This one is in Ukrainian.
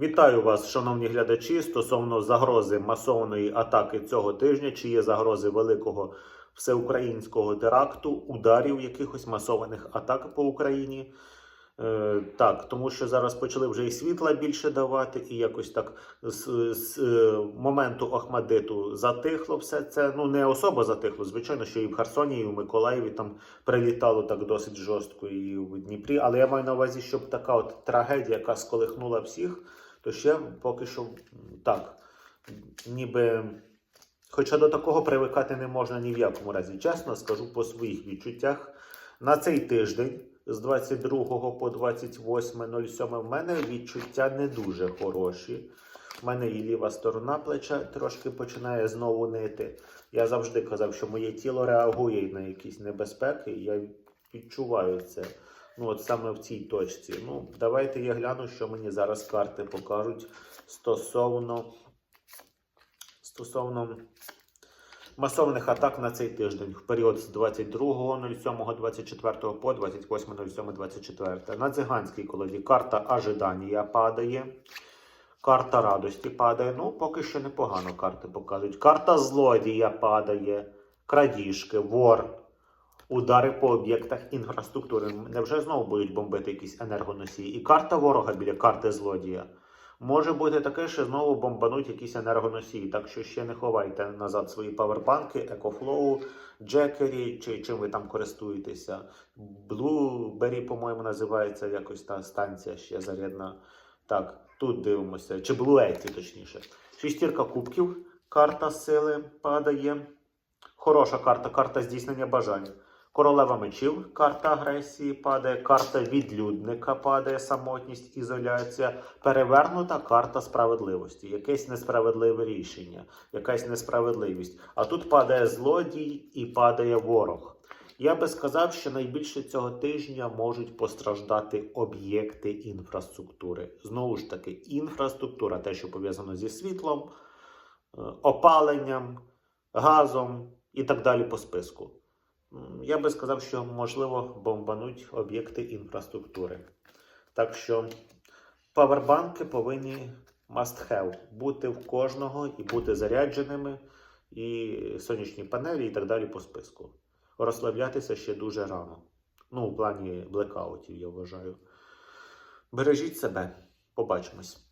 Вітаю вас, шановні глядачі, стосовно загрози масованої атаки цього тижня, чи є загрози великого всеукраїнського теракту, ударів якихось масованих атак по Україні. Е, так, тому що зараз почали вже і світла більше давати, і якось так з, з е, моменту Охмадиту затихло все це. Ну не особо затихло, звичайно, що і в Херсоні, і в Миколаєві там прилітало так досить жорстко, і в Дніпрі. Але я маю на увазі, щоб така от трагедія, яка сколихнула всіх, то ще поки що так, ніби. Хоча до такого привикати не можна ні в якому разі. Чесно скажу по своїх відчуттях. На цей тиждень з 22 по 28.07 в мене відчуття не дуже хороші. У мене і ліва сторона плеча трошки починає знову нити. Я завжди казав, що моє тіло реагує на якісь небезпеки, і я відчуваю це. Ну, от саме в цій точці. Ну, давайте я гляну, що мені зараз карти покажуть стосовно стосовно масованих атак на цей тиждень в період з 22.07.24 по 28.07.24. На циганській колоді карта ожидання падає. Карта радості падає. Ну, поки що непогано карти показують. Карта злодія падає, крадіжки, вор, удари по об'єктах інфраструктури. Невже знову будуть бомбити якісь енергоносії? І карта ворога біля карти злодія. Може бути таке, що знову бомбануть якісь енергоносії, так що ще не ховайте назад свої павербанки, екофлоу, джекері, чи чим ви там користуєтеся. Blueberry, по-моєму, називається якось та станція ще зарядна. Так, тут дивимося. Чи Блуеті, точніше. Шістірка кубків, карта сили падає. Хороша карта, карта здійснення бажань. Королева мечів, карта агресії падає, карта відлюдника падає, самотність, ізоляція, перевернута карта справедливості, якесь несправедливе рішення, якась несправедливість. А тут падає злодій і падає ворог. Я би сказав, що найбільше цього тижня можуть постраждати об'єкти інфраструктури. Знову ж таки, інфраструктура, те, що пов'язано зі світлом, е, опаленням, газом і так далі по списку. Я би сказав, що можливо бомбануть об'єкти інфраструктури. Так що павербанки повинні must have бути в кожного і бути зарядженими, і сонячні панелі, і так далі по списку. Розслаблятися ще дуже рано. Ну, у плані блекаутів, я вважаю. Бережіть себе. Побачимось.